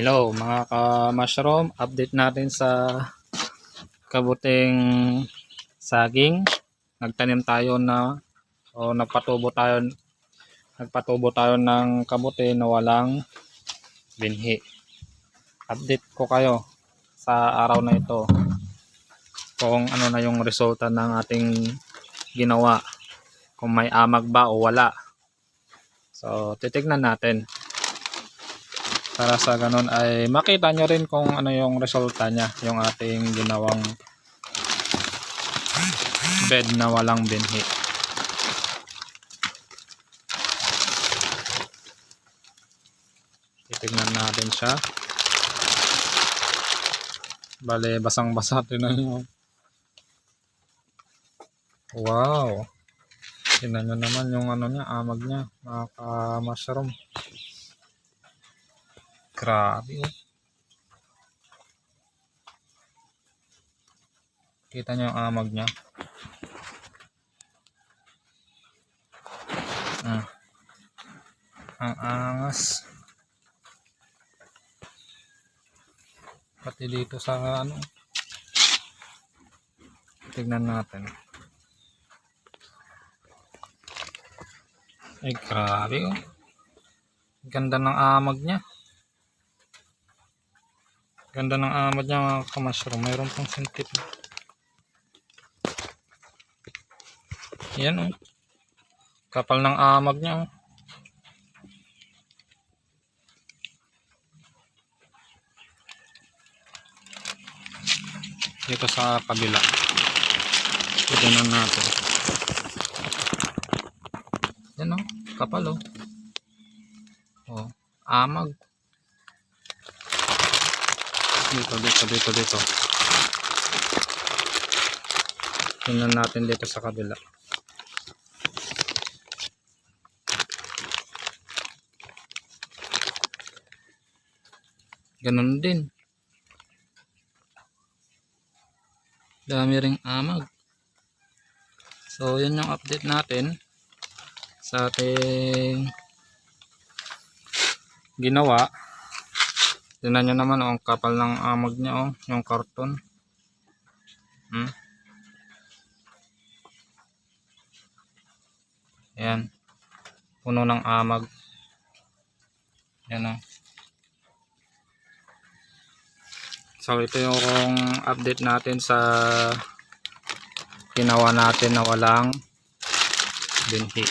Hello mga ka-mushroom, update natin sa kabuting saging. Nagtanim tayo na o nagpatubo tayo nagpatubo tayo ng kabuti na walang binhi. Update ko kayo sa araw na ito kung ano na yung resulta ng ating ginawa. Kung may amag ba o wala. So, titignan natin para sa ganun ay makita nyo rin kung ano yung resulta niya yung ating ginawang bed na walang binhi. Titignan natin siya. Bale basang basa tinan nyo. Wow! Tinan nyo naman yung ano niya amag niya mga ka-mushroom Grabe oh. Kita niyo ang amag niya. Ah. Ang angas. Pati dito sa ano. Tignan natin. Ay grabe oh. Ganda ng amag niya. Ganda ng amad niya mga kamushroom. Mayroon pang sentip. Yan oh. Kapal ng amag niya oh. Dito sa kabila. Tignan natin. Yan oh. Kapal oh. Oh. Amag. Dito, dito, dito, dito. Tingnan natin dito sa kabila. Ganun din. Dami ring amag. So, yun yung update natin sa ating ginawa. Tingnan nyo naman oh, ang kapal ng amag niya oh, yung karton. Hmm? Ayan. Puno ng amag. Ayan oh. So ito yung update natin sa ginawa natin na walang binhi.